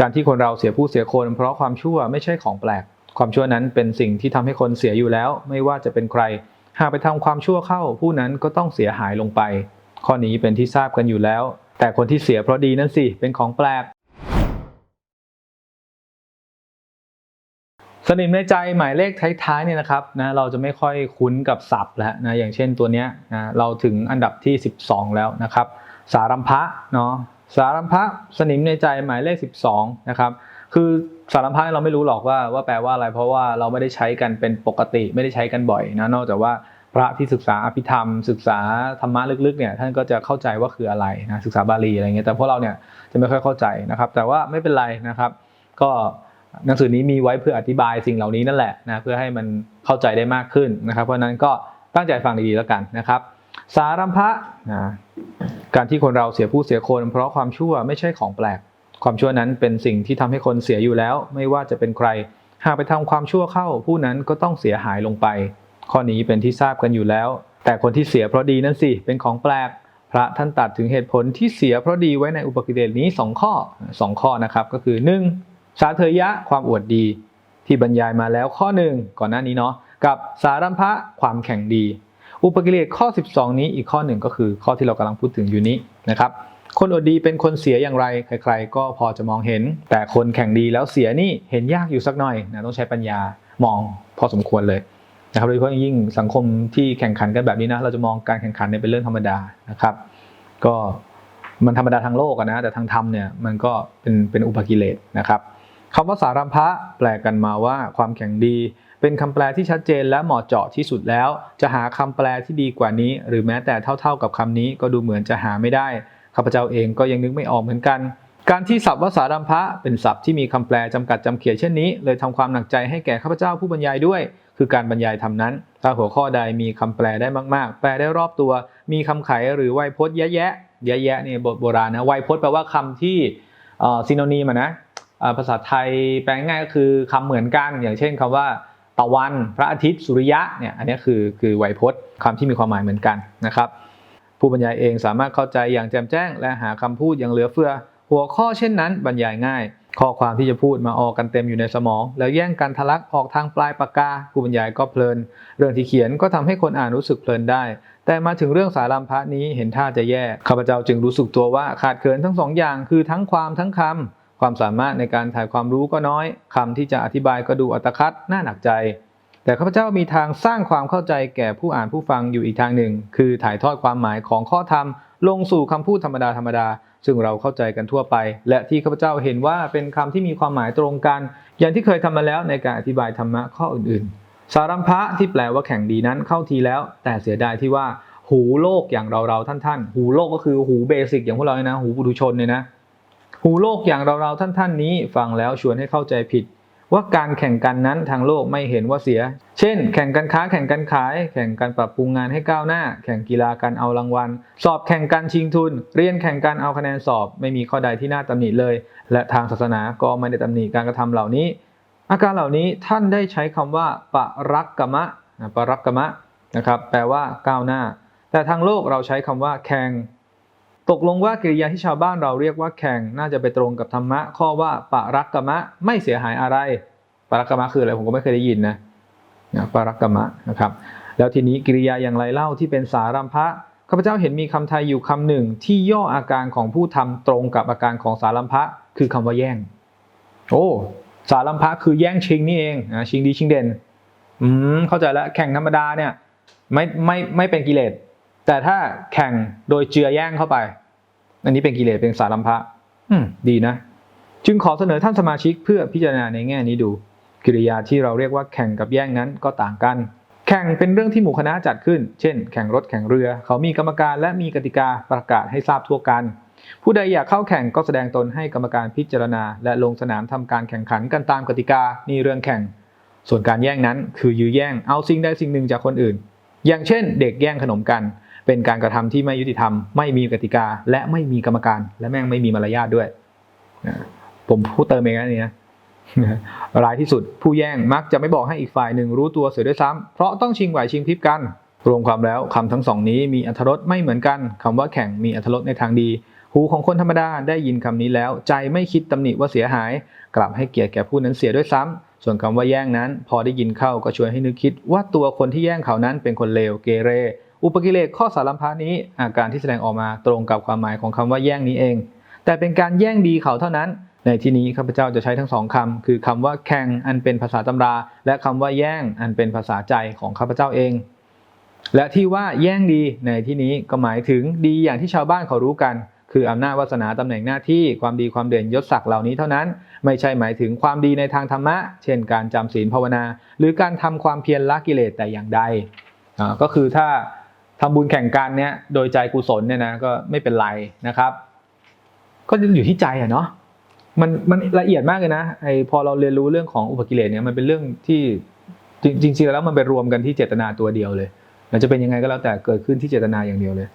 การที่คนเราเสียผู้เสียคน เพราะความชั่วไม่ใช่ของแปลก ความชั่วนั้นเป็นสิ่งที่ทำให้คนเสียอยู่แล้ว ไม่ว่าจะเป็นใคร หากไปทำความชั่วเข้า ผู้นั้นก็ต้องเสียหายลงไป ข้อนี้เป็นที่ทราบกันอยู่แล้ว แต่คนที่เสียเพราะดีนั้นสิเป็นของแปลก สนิมในใจหมายเลขท้ายๆเนี่ยนะครับนะเราจะไม่ค่อยคุ้นกับศัพท์แล้วนะอย่างเช่นตัวเนี้ยนะเราถึงอันดับที่ 12 แล้วนะครับ สารัมภะเนาะ สารัมภะสนิมในใจหมายเลข 12 นะครับ คือสารัมภะเราไม่รู้หรอกว่าว่าแปลว่าอะไร เพราะว่าเราไม่ได้ใช้กันเป็นปกติไม่ได้ใช้กันบ่อยนะนอกจากว่าพระที่ศึกษาอภิธรรม ศึกษาธรรมะลึกๆเนี่ยท่านก็จะเข้าใจว่าคืออะไรนะศึกษาบาลีอะไรเงี้ยแต่พวกเราเนี่ยจะไม่ค่อยเข้าใจนะครับ แต่ว่าไม่เป็นไรนะครับ ก็หนังสือนี้มีไว้เพื่ออธิบายสิ่งเหล่านี้นั่นแหละนะเพื่อให้มันเข้าใจได้มากขึ้นนะครับ เพราะฉะนั้นก็ตั้งใจฟังดีๆแล้วกันนะครับ สารัมภะนะการที่คนเราเสียผู้เสียคน เพราะความชั่วไม่ใช่ของแปลก ความชั่วนั้นเป็นสิ่งที่ทำให้คนเสียอยู่แล้ว ไม่ว่าจะเป็นใคร หากไปทำความชั่วเข้า ผู้นั้นก็ต้องเสียหายลงไป ข้อนี้เป็นที่ทราบกันอยู่แล้ว แต่คนที่เสียเพราะดีนั้นสิเป็นของแปลก พระท่านตัดถึงเหตุผลที่เสียเพราะดีไว้ในอุปกิเลสนี้ 2 ข้อ 2 ข้อนะครับก็คือ 1. สาเทยะความอวดดี ที่บรรยายมาแล้วข้อหนึ่งก่อนหน้านี้เนาะกับสารัมภะความแข่งดี อุปกิเลสข้อ 12 นี้อีกข้อหนึ่งก็คือข้อที่เรากำลังพูดถึงอยู่นี้นะครับคนอดดีเป็นคนเสียอย่างไร ใคร ๆ ก็พอจะมองเห็น แต่คนแข่งดีแล้วเสียนี่เห็นยากอยู่สักหน่อยนะต้องใช้ปัญญามองพอสมควรเลยนะครับโดยเฉพาะยิ่งสังคมที่แข่งขันกันแบบนี้นะเราจะมองการแข่งขันเนี่ยเป็นเรื่องธรรมดานะครับ ก็มันธรรมดาทางโลกนะแต่ทางธรรมเนี่ยมันก็เป็นเป็นอุปกิเลสนะครับคำว่าสารัมภะแปลกันมาว่าความแข่งดี เป็นคำแปลที่ชัดเจนและเหมาะเจาะที่สุดแล้ว จะหาคำแปลที่ดีกว่านี้ หรือแม้แต่เท่า ๆกับคำนี้ก็ดูเหมือนจะหาไม่ได้ข้าพเจ้าเองก็ยังนึกไม่ออกเหมือนกัน การที่ศัพท์ว่าสารัมภะเป็นศัพท์ที่มีคำแปลจำกัดจำเขียนเช่นนี้ เลยทำความหนักใจให้แก่ข้าพเจ้าผู้บรรยายด้วย คือการบรรยายทำนั้น ถ้าหัวข้อใดมีคำแปลได้มาก ๆ แปลได้รอบตัว มีคำไขหรือไวยพจน์แยะแยะแยะแยะนี่บทโบราณนะไวยพจน์แปลว่าคำที่ซีโนนีมนะภาษาไทยแปลง่ายก็คือคำเหมือนกัน อย่างเช่นคำว่า ตะวัน พระอาทิตย์สุริยะเนี่ยอันนี้คือคือไวยพจน์คำที่มีความหมายเหมือนกันนะครับ ผู้บรรยายเองสามารถเข้าใจอย่างแจ่มแจ้ง และหาคำพูดอย่างเหลือเฟือ หัวข้อเช่นนั้น บรรยายง่าย ข้อความที่จะพูดมาออกกันเต็มอยู่ในสมอง แล้วแย่งกันทะลักออกทางปลายปากกา ผู้บรรยายก็เพลิน เรื่องที่เขียนก็ทำให้คนอ่านรู้สึกเพลินได้ แต่มาถึงเรื่องสารัมภะนี้เห็นท่าจะแย่ข้าพเจ้าจึงรู้สึกตัวว่าขาดเขินทั้งสองอย่างคือทั้งความทั้งคำ ความสามารถในการถ่ายความรู้ก็น้อยคำที่จะอธิบายก็ดูอัตคัดน่าหนักใจ แต่ข้าพเจ้ามีทางสร้างความเข้าใจแก่ผู้อ่านผู้ฟังอยู่อีกทางหนึ่ง คือถ่ายทอดความหมายของข้อธรรม ลงสู่คำพูดธรรมดาธรรมดาซึ่งเราเข้าใจกันทั่วไป และที่ข้าพเจ้าเห็นว่าเป็นคำที่มีความหมายตรงกัน อย่างที่เคยทำมาแล้วในการอธิบายธรรมะข้ออื่นๆ สารัมภะที่แปลว่าแข่งดีนั้นเข้าทีแล้ว แต่เสียดายที่ว่า หูโลกอย่างเราเราๆท่านๆ หูโลกก็คือหูเบสิกอย่างพวกเราเนี่ยนะ หูปุถุชนเนี่ยนะ หูโลกอย่างเราเราๆท่านๆนี้ฟังแล้วชวนให้เข้าใจผิด ว่าการแข่งกันนั้นทางโลกไม่เห็นว่าเสีย เช่น แข่งกันค้าแข่งกันขาย แข่งกันปรับปรุงงานให้ก้าวหน้า แข่งกีฬากันเอารางวัล สอบแข่งกันชิงทุน เรียนแข่งกันเอาคะแนนสอบ ไม่มีข้อใดที่น่าตำหนิเลย และทางศาสนาก็ไม่ได้ตำหนิการกระทำเหล่านี้ อาการเหล่านี้ท่านได้ใช้คำว่าปรักกมะปรักกมะนะครับแปลว่าก้าวหน้า แต่ทางโลกเราใช้คำว่าแข่ง ตกลงว่ากิริยาที่ชาวบ้านเราเรียกว่าแข่งน่าจะไปตรงกับธรรมะ ข้อว่าปารักกมะไม่เสียหายอะไรปารักกมะคืออะไรผมก็ไม่เคยได้ยินนะนะปรักกมะนะครับ แล้วทีนี้กิริยาอย่างไรเล่าที่เป็นสารัมภะข้าพเจ้าเห็นมีคำไทยอยู่คำหนึ่งที่ย่ออาการของผู้ทำตรงกับอาการของสารัมภะคือคำว่าแย่ง โอ้สารัมภะคือแย่งชิงนี่เองนะชิงดีชิงเด่นอืมเข้าใจแล้วแข่งธรรมดาเนี่ยไม่ไม่ไม่เป็นกิเลส แต่ถ้าแข่งโดยเจือแย่งเข้าไป อันนี้เป็นกิเลสเป็นสารัมภะอืมดีนะ จึงขอเสนอท่านสมาชิกเพื่อพิจารณาในแง่นี้ดู กิริยาที่เราเรียกว่าแข่งกับแย่งนั้นก็ต่างกัน แข่งเป็นเรื่องที่หมู่คณะจัดขึ้น เช่น แข่งรถแข่งเรือ เขามีกรรมการและมีกติกาประกาศให้ทราบทั่วกัน ผู้ใดอยากเข้าแข่งก็แสดงตนให้กรรมการพิจารณา และลงสนามทำการแข่งขันกันตามกติกานี่เรื่องแข่ง ส่วนการแย่งนั้น คือยื้อแย่งเอาสิ่งใดสิ่งหนึ่งจากคนอื่น อย่างเช่น เด็กแย่งขนมกัน เป็นการกระทำที่ไม่ยุติธรรม ไม่มีกติกา และไม่มีกรรมการ และแม่งไม่มีมารยาทด้วยผมพูดเติมเองนะนี่นะรายที่สุดผู้แย่งมักจะไม่บอกให้อีกฝ่ายหนึ่งรู้ตัวเสียด้วยซ้ำเพราะต้องชิงไหวชิงพริบกัน รวมความแล้วคำทั้งสองนี้มีอรรถรสไม่เหมือนกันคำว่าแข่งมีอรรถรสในทางดี หูของคนธรรมดาได้ยินคำนี้แล้ว ใจไม่คิดตำหนิว่าเสียหาย กลับให้เกียรติแก่ผู้นั้นเสียด้วยซ้ำส่วนคำว่าแย่งนั้น พอได้ยินเข้าก็ชวนให้นึกคิดว่าตัวคนที่แย่งเขานั้นเป็นคนเลวเกเร อุปกิเลสข้อสารัมพานี้อาการที่แสดงออกมาตรงกับความหมายของคำว่าแย่งนี้เอง แต่เป็นการแย่งดีเขาเท่านั้น ในที่นี้ข้าพเจ้าจะใช้ทั้งสองคำคือคำว่าแข่งอันเป็นภาษาตำรา และคำว่าแย่งอันเป็นภาษาใจของข้าพเจ้าเองและที่ว่าแย่งดีในที่นี้ก็หมายถึงดีอย่างที่ชาวบ้านเขารู้กัน คืออำนาจวาสนาตำแหน่งหน้าที่ความดีความเด่นยศศักดิ์เหล่านี้เท่านั้น ไม่ใช่หมายถึงความดีในทางธรรมะ เช่นการจำศีลภาวนา หรือการทำความเพียรละกิเลสแต่อย่างใดก็คือถ้า ทำบุญแข่งกันเนี่ยโดยใจกุศลเนี่ยนะก็ไม่เป็นไรนะครับ ก็อยู่ที่ใจอะเนาะมันมันละเอียดมากเลยนะไอพอเราเรียนรู้เรื่องของอุปกิเลสเนี่ยมันเป็นเรื่องที่จริง ๆ แล้วมันไปรวมกันที่เจตนาตัวเดียวเลยมันจะเป็นยังไงก็แล้วแต่เกิดขึ้นที่เจตนาอย่างเดียวเลย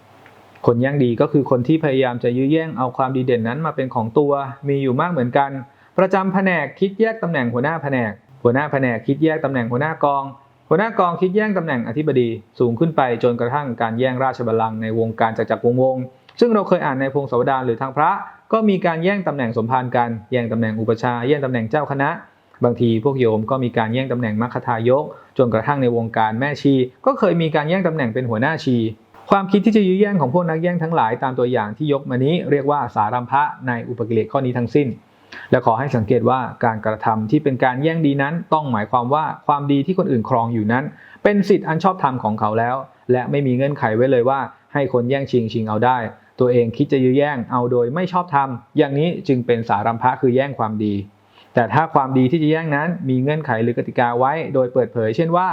คนแย่งดีก็คือคนที่พยายามจะยื้อแย่งเอาความดีเด่นนั้นมาเป็นของตัวมีอยู่มากเหมือนกัน ประจำแผนกคิดแยกตำแหน่งหัวหน้าแผนก หัวหน้าแผนกคิดแยกตำแหน่งหัวหน้ากอง หัวหน้ากองคิดแย่งตำแหน่งอธิบดีสูงขึ้นไปจนกระทั่งการแย่งราชบัลลังก์ในวงการจักรจักรวงวง ซึ่งเราเคยอ่านในพงศาวดารหรือทางพระ ก็มีการแย่งตำแหน่งสมภารกันแย่งตำแหน่งอุปชาแย่งตำแหน่งเจ้าคณะ บางทีพวกโยมก็มีการแย่งตำแหน่งมัคคทายก จนกระทั่งในวงการแม่ชี ก็เคยมีการแย่งตำแหน่งเป็นหัวหน้าชี ความคิดที่จะยื้อแย่งของพวกนักแย่งทั้งหลายตามตัวอย่างที่ยกมานี้เรียกว่าสารัมภะในอุปกิเลสข้อนี้ทั้งสิ้น และขอให้สังเกตว่าการกระทำที่เป็นการแย่งดีนั้น ต้องหมายความว่าความดีที่คนอื่นครองอยู่นั้น เป็นสิทธิ์อันชอบธรรมของเขาแล้ว และไม่มีเงื่อนไขไว้เลยว่า ให้คนแย่งชิงชิงเอาได้ ตัวเองคิดจะยื้อแย่งเอาโดยไม่ชอบธรรมอย่างนี้จึงเป็นสารัมภะคือแย่งความดี แต่ถ้าความดีที่จะแย่งนั้น มีเงื่อนไขหรือกติกาไว้ โดยเปิดเผย เช่นว่า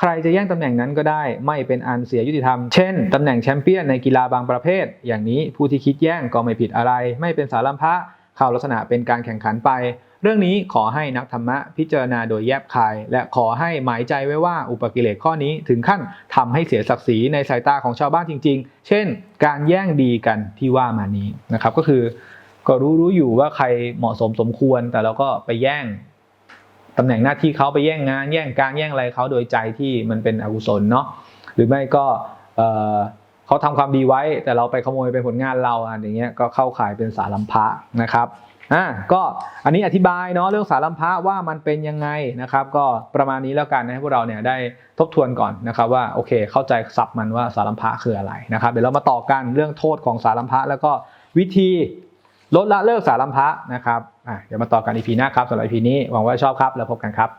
ใครจะแย่งตำแหน่งนั้นก็ได้ ไม่เป็นอันเสียยุติธรรม เช่น ตำแหน่งแชมเปี้ยนในกีฬาบางประเภท อย่างนี้ผู้ที่คิดแย่งก็ไม่ผิดอะไร ไม่เป็นสารัมภะ เข้าลักษณะเป็นการแข่งขันไป เรื่องนี้ขอให้นักธรรมะพิจารณาโดยแยบคาย และขอให้หมายใจไว้ว่าอุปกิเลสข้อนี้ถึงขั้นทำให้เสียศักดิ์ศรีในสายตาของชาวบ้านจริง ๆ เช่น การแย่งดีกันที่ว่ามานี้นะครับก็คือ ก็รู้รู้อยู่ว่าใครเหมาะสมสมควร แต่เราก็ไปแย่งตำแหน่งหน้าที่เขาไปแย่งงาน แย่งการแย่งอะไรเขาโดยใจที่มันเป็นอกุศลเนาะหรือไม่ก็ เขาทำความดีไว้ แต่เราไปขโมยเป็นผลงานเราอะอย่างเงี้ยก็เข้าข่ายเป็นสารัมภะนะครับอ่าก็อันนี้อธิบายเนาะเรื่องสารัมภะว่ามันเป็นยังไงนะครับ ก็ประมาณนี้แล้วกันนะให้พวกเราเนี่ยได้ทบทวนก่อนนะครับว่าโอเค เข้าใจศัพท์มันว่าสารัมภะคืออะไรนะครับเดี๋ยวเรามาต่อกันเรื่องโทษของสารัมภะแล้วก็วิธีลดละเลิกสารัมภะนะครับอะเดี๋ยวมาต่อกัน EP หน้าครับสำหรับ EP นี้หวังว่าชอบครับแล้วพบกันครับ